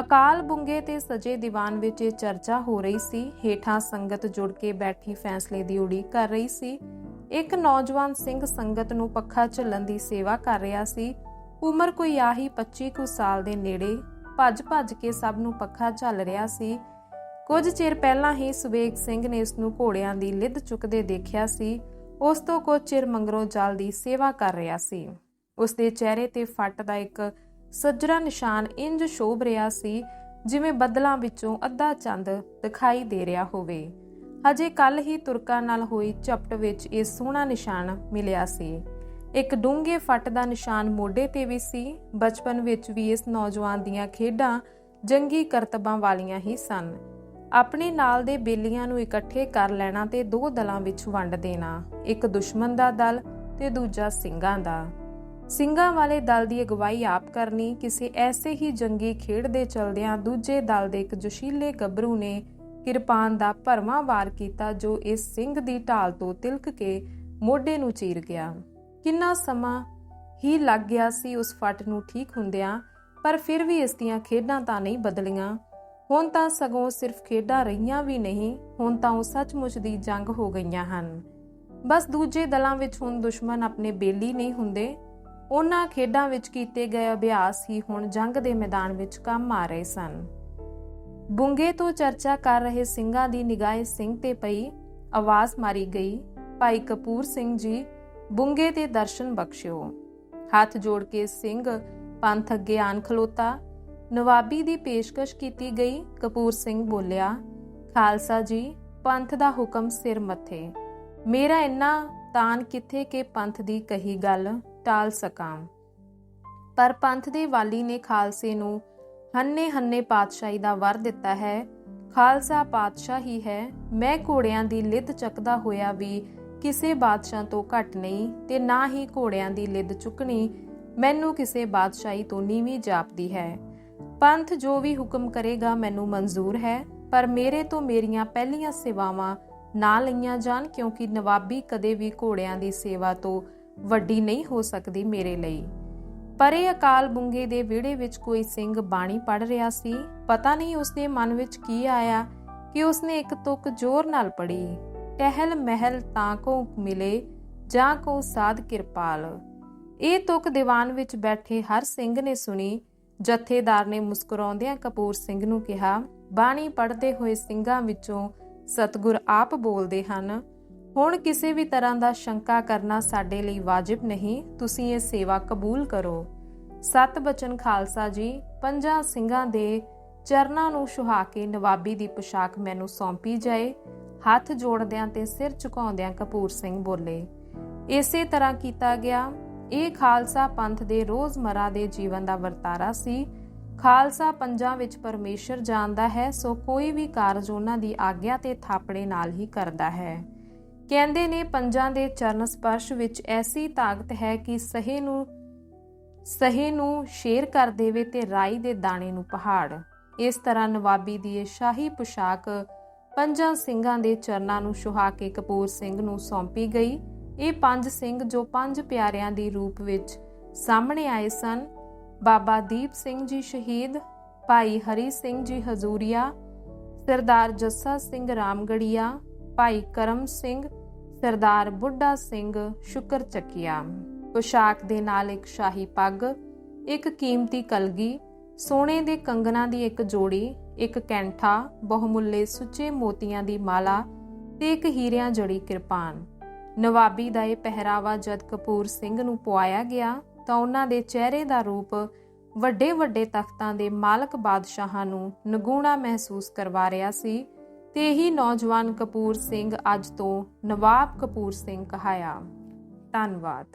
ਅਕਾਲ ਬੁੰਗੇ ਤੇ ਸਜੇ ਦੀਵਾਨ ਵਿੱਚ ਇਹ ਚਰਚਾ ਹੋ ਰਹੀ ਸੀ। ਹੇਠਾਂ ਸੰਗਤ ਜੁੜ ਕੇ ਬੈਠੀ ਫੈਸਲੇ ਦੀ ਉਡੀਕ ਕਰ ਰਹੀ ਸੀ। ਇੱਕ ਨੌਜਵਾਨ ਸਿੰਘ ਸੰਗਤ ਨੂੰ ਪੱਖਾ ਝੱਲਣ ਦੀ ਸੇਵਾ ਕਰ ਰਿਹਾ ਸੀ। ਉਮਰ ਕੋਈ ਆਹੀ 25 ਕੁ ਸਾਲ ਦੇ ਨੇੜੇ ਭੱਜ-ਭੱਜ ਕੇ ਸਭ ਨੂੰ ਪੱਖਾ ਝੱਲ ਰਿਹਾ ਸੀ। ਕੁਝ ਚਿਰ ਪਹਿਲਾਂ ਹੀ ਸੁਵੇਗ ਸਿੰਘ ਨੇ ਇਸ ਨੂੰ ਘੋੜਿਆਂ ਦੀ ਲਿੱਦ ਚੁੱਕਦੇ ਦੇਖਿਆ ਸੀ। ਉਸ ਤੋਂ ਕੁਝ ਚਿਰ ਮੰਗਰੋਂ ਜਲ ਦੀ ਸੇਵਾ ਕਰ ਰਿਹਾ ਸੀ। ਉਸ ਦੇ ਚਿਹਰੇ ਤੇ ਫੱਟ ਦਾ ਇੱਕ ਸੱਜਰਾ ਨਿਸ਼ਾਨ ਇੰਜ ਸ਼ੋਭ ਰਿਹਾ ਸੀ, ਜਿਵੇਂ ਬੱਦਲਾਂ ਵਿੱਚੋਂ ਅੱਧਾ ਚੰਦ ਦਿਖਾਈ ਦੇ ਰਿਹਾ ਹੋਵੇ। ਹਜੇ ਕੱਲ ਹੀ ਤੁਰਕਾਂ ਨਾਲ ਹੋਈ ਝਪਟ ਵਿੱਚ ਇਹ ਸੋਹਣਾ ਨਿਸ਼ਾਨ ਮਿਲਿਆ ਸੀ। ਇੱਕ ਡੂੰਘੇ ਫੱਟ ਦਾ ਨਿਸ਼ਾਨ ਮੋਢੇ ਤੇ ਵੀ ਸੀ, ਬਚਪਨ ਵਿੱਚ ਵੀ ਇਸ ਨੌਜਵਾਨ ਦੀਆਂ ਖੇਡਾਂ ਜੰਗੀ ਕਰਤਬਾਂ ਵਾਲੀਆਂ ਹੀ ਸਨ। ਆਪਣੇ ਨਾਲ ਦੇ ਬੇਲੀਆਂ ਨੂੰ ਇਕੱਠੇ ਕਰ ਲੈਣਾ ਤੇ ਦੋ ਦਲਾਂ ਵਿੱਚ ਵੰਡ ਦੇਣਾ, ਇੱਕ ਦੁਸ਼ਮਣ ਦਾ ਦਲ ਤੇ ਦੂਜਾ ਸਿੰਘਾਂ ਦਾ। ਸਿੰਘਾਂ ਵਾਲੇ ਦਲ ਦੀ ਅਗਵਾਈ ਆਪ ਕਰਨੀ, ਕਿਸੇ ਐਸੇ ਹੀ ਜੰਗੀ ਖੇਡ ਦੇ ਚਲਦਿਆਂ ਦੂਜੇ ਦਲ ਦੇ ਇੱਕ ਜੋਸ਼ੀਲੇ ਗੱਭਰੂ ਨੇ ਕਿਰਪਾਨ ਦਾ ਭਰਵਾਂ ਵਾਰ ਕੀਤਾ, ਜੋ ਇਸ ਸਿੰਘ ਦੀ ਢਾਲ ਤੋਂ ਤਿਲਕ ਕੇ ਮੋਢੇ ਨੂੰ ਚੀਰ ਗਿਆ। ਕਿੰਨਾ ਸਮਾਂ ਹੀ ਲੱਗ ਗਿਆ ਸੀ ਉਸ ਫੱਟ ਨੂੰ ਠੀਕ ਹੁੰਦਿਆਂ, ਪਰ ਫਿਰ ਵੀ ਇਸ ਦੀਆਂ ਖੇਡਾਂ ਤਾਂ ਨਹੀਂ ਬਦਲੀਆਂ। ਹੁਣ ਤਾਂ ਸਗੋਂ ਸਿਰਫ ਖੇਡਾਂ ਰਹੀਆਂ ਵੀ ਨਹੀਂ, ਹੁਣ ਤਾਂ ਉਹ ਸੱਚਮੁੱਚ ਦੀ ਜੰਗ ਹੋ ਗਈਆਂ ਹਨ। ਬਸ ਦੂਜੇ ਦਲਾਂ ਵਿੱਚ ਹੁਣ ਦੁਸ਼ਮਣ ਆਪਣੇ ਬੇਲੀ ਨਹੀਂ ਹੁੰਦੇ। ਉਹਨਾਂ ਖੇਡਾਂ ਵਿੱਚ ਕੀਤੇ ਗਏ ਅਭਿਆਸ ਹੀ ਹੁਣ ਜੰਗ ਦੇ ਮੈਦਾਨ ਵਿੱਚ ਕੰਮ ਆ ਰਹੇ ਸਨ। ਬੁੰਗੇ ਤੋਂ ਚਰਚਾ ਕਰ ਰਹੇ ਸਿੰਘਾਂ ਦੀ ਨਿਗਾਹ ਸਿੰਘ ਤੇ ਪਈ ਆਵਾਜ਼ ਮਾਰੀ ਗਈ, ਭਾਈ ਕਪੂਰ ਸਿੰਘ ਜੀ, ਬੁੰਗੇ ਤੇ ਦਰਸ਼ਨ ਬਖਸ਼ਿਓ। ਹੱਥ ਜੋੜ ਕੇ ਸਿੰਘ ਪੰਥ ਅੱਗੇ ਆਨ ਖਲੋਤਾ। ਨਵਾਬੀ ਦੀ ਪੇਸ਼ਕਸ਼ ਕੀਤੀ ਗਈ, ਕਪੂਰ ਸਿੰਘ ਬੋਲਿਆ, ਖਾਲਸਾ ਜੀ, ਪੰਥ ਦਾ ਹੁਕਮ ਸਿਰ ਮੱਥੇ। ਮੇਰਾ ਇੰਨਾ ਤਾਨ ਕਿੱਥੇ ਕਿ ਪੰਥ ਦੀ ਕਹੀ ਗੱਲ ਟਾਲ ਸਕਾਂ ਪਰ ਪੰਥ ਦੇ ਵਾਲੀ ਨੇ ਖਾਲਸੇ ਨੂੰ ਹੰਨੇ ਹੰਨੇ ਪਾਤਸ਼ਾਹੀ ਦਾ ਵਰ ਦਿੱਤਾ ਹੈ। ਖਾਲਸਾ ਪਾਤਸ਼ਾਹ ਹੀ ਹੈ। ਮੈਂ ਘੋੜਿਆਂ ਦੀ ਲਿੱਦ ਚੱਕਦਾ ਹੋਇਆ ਵੀ ਕਿਸੇ ਬਾਦਸ਼ਾਹ ਤੋਂ ਘੱਟ ਨਹੀਂ ਤੇ ਨਾ ਹੀ ਘੋੜਿਆਂ ਦੀ ਲਿੱਦ ਚੁੱਕਣੀ ਮੈਨੂੰ ਕਿਸੇ ਬਾਦਸ਼ਾਹੀ ਤੋਂ ਨੀਵੀਂ ਜਾਪਦੀ ਹੈ। ਪੰਥ ਜੋ ਵੀ ਹੁਕਮ ਕਰੇਗਾ ਮੈਨੂੰ ਮਨਜ਼ੂਰ ਹੈ। ਪਰ ਮੇਰੇ ਤੋਂ ਮੇਰੀਆਂ ਪਹਿਲੀਆਂ ਸੇਵਾਵਾਂ ਨਾ ਲਈਆਂ ਜਾਣ ਕਿਉਂਕਿ ਨਵਾਬੀ ਕਦੇ ਵੀ ਘੋੜਿਆਂ ਦੀ ਸੇਵਾ ਤੋਂ ਵੱਡੀ ਨਹੀਂ ਹੋ ਸਕਦੀ ਮੇਰੇ ਲਈ। ਪਰੇ ਅਕਾਲ ਬੁੰਗੇ ਦੇ ਵਿਹੜੇ ਵਿੱਚ ਕੋਈ ਸਿੰਘ ਬਾਣੀ ਪੜ ਰਿਹਾ ਸੀ। ਪਤਾ ਨਹੀਂ ਉਸਦੇ ਮਨ ਵਿੱਚ ਕੀ ਆਇਆ ਕਿ ਉਸਨੇ ਇੱਕ ਤੁਕ ਜ਼ੋਰ ਨਾਲ ਪੜੀ ਟਹਿਲ ਮਹਿਲ ਤਾਂ ਕੋ ਮਿਲੇ, ਜਾਂ ਕੋ ਸਾਧ ਕਿਰਪਾਲ। ਇਹ ਤੁਕ ਦੀਵਾਨ ਵਿੱਚ ਬੈਠੇ ਹਰ ਸਿੰਘ ਨੇ ਸੁਣੀ। ਜਥੇਦਾਰ ਨੇ ਮੁਸਕਰਾਉਂਦਿਆਂ ਕਪੂਰ ਸਿੰਘ ਨੂੰ ਕਿਹਾ, ਬਾਣੀ ਪੜ੍ਹਦੇ ਹੋਏ ਸਿੰਘਾਂ ਵਿੱਚੋਂ ਸਤਗੁਰ ਆਪ ਬੋਲਦੇ ਹਨ। ਹੁਣ ਕਿਸੇ ਵੀ ਤਰ੍ਹਾਂ ਦਾ ਸ਼ੰਕਾ ਕਰਨਾ ਸਾਡੇ ਲਈ ਵਾਜਿਬ ਨਹੀਂ, ਤੁਸੀਂ ਇਹ ਸੇਵਾ ਕਬੂਲ ਕਰੋ। ਸਤ ਬਚਨ ਖਾਲਸਾ ਜੀ, ਪੰਜਾਂ ਸਿੰਘਾਂ ਦੇ ਚਰਨਾਂ ਨੂੰ ਸੁਹਾ ਕੇ ਨਵਾਬੀ ਦੀ ਪੋਸ਼ਾਕ ਮੈਨੂੰ ਸੌਂਪੀ ਜਾਏ। ਹੱਥ ਜੋੜਦਿਆਂ ਤੇ ਸਿਰ ਝੁਕਾਉਂਦਿਆਂ ਕਪੂਰ ਸਿੰਘ ਬੋਲੇ, ਇਸੇ ਤਰ੍ਹਾਂ ਕੀਤਾ ਗਿਆ। ਇਹ ਖਾਲਸਾ ਪੰਥ ਦੇ ਰੋਜ਼ਮਰਾ ਦੇ ਜੀਵਨ ਦਾ ਵਰਤਾਰਾ ਸੀ। ਖਾਲਸਾ ਪੰਜਾਂ ਵਿੱਚ ਪਰਮੇਸ਼ਰ ਜਾਣਦਾ ਹੈ, ਸੋ ਕੋਈ ਵੀ ਕਾਰਜ ਉਹਨਾਂ ਦੀ ਆਗਿਆ ਤੇ ਥਾਪੜੇ ਨਾਲ ਹੀ ਕਰਦਾ ਹੈ। ਕਹਿੰਦੇ ਨੇ ਪੰਜਾਂ ਦੇ ਚਰਨ ਸਪਰਸ਼ ਵਿੱਚ ਐਸੀ ਤਾਕਤ ਹੈ ਕਿ ਸਹੇ ਨੂੰ ਸਹੇ ਨੂੰ ਸ਼ੇਰ ਕਰ ਦੇਵੇ ਤੇ ਰਾਈ ਦੇ ਦਾਣੇ ਨੂੰ ਪਹਾੜ। ਇਸ ਤਰ੍ਹਾਂ ਨਵਾਬੀ ਦੀ ਇਹ ਸ਼ਾਹੀ ਪੁਸ਼ਾਕ ਪੰਜਾਂ ਸਿੰਘਾਂ ਦੇ ਚਰਨਾਂ ਨੂੰ ਸੁਹਾ ਕੇ ਕਪੂਰ ਸਿੰਘ ਨੂੰ ਸੌਂਪੀ ਗਈ। ਇਹ ਪੰਜ ਸਿੰਘ ਜੋ ਪੰਜ ਪਿਆਰਿਆਂ ਦੀ ਰੂਪ ਵਿੱਚ ਸਾਹਮਣੇ ਆਏ ਸਨ। ਬਾਬਾ ਦੀਪ ਸਿੰਘ ਜੀ ਸ਼ਹੀਦ, ਭਾਈ ਹਰੀ ਸਿੰਘ ਜੀ ਹਜ਼ੂਰੀਆ, ਸਰਦਾਰ ਜੱਸਾ ਸਿੰਘ ਰਾਮਗੜੀਆ ਭਾਈ ਕਰਮ ਸਿੰਘ, ਸਰਦਾਰ ਬੁੱਢਾ ਸਿੰਘ ਸ਼ੁਕਰ ਚੱਕੀਆ। ਪੁਸ਼ਾਕ ਦੇ ਨਾਲ ਇੱਕ ਸ਼ਾਹੀ ਪੱਗ, ਇੱਕ ਕੀਮਤੀ ਕਲਗੀ, ਸੋਨੇ ਦੇ ਕੰਗਨਾਂ ਦੀ ਇੱਕ ਜੋੜੀ, ਇੱਕ ਕੈਂਠਾ, ਬਹੁਮੁੱਲੇ ਸੁੱਚੇ ਮੋਤੀਆਂ ਦੀ ਮਾਲਾ ਤੇ ਇੱਕ ਹੀਰਿਆਂ ਜੜੀ ਕਿਰਪਾਨ। ਨਵਾਬੀ ਦਾ ਇਹ ਪਹਿਰਾਵਾ ਜਦ ਕਪੂਰ ਸਿੰਘ ਨੂੰ ਪਵਾਇਆ ਗਿਆ ਤਾਂ ਉਹਨਾਂ ਦੇ ਚਿਹਰੇ ਦਾ ਰੂਪ ਵੱਡੇ ਵੱਡੇ ਤਖਤਾਂ ਦੇ ਮਾਲਕ ਬਾਦਸ਼ਾਹਾਂ ਨੂੰ ਨਗੂਣਾ ਮਹਿਸੂਸ ਕਰਵਾ ਰਿਹਾ ਸੀ ਤੇ ਇਹੀ ਨੌਜਵਾਨ ਕਪੂਰ ਸਿੰਘ ਅੱਜ ਤੋਂ ਨਵਾਬ ਕਪੂਰ ਸਿੰਘ ਕਹਾਇਆ। ਧੰਨਵਾਦ।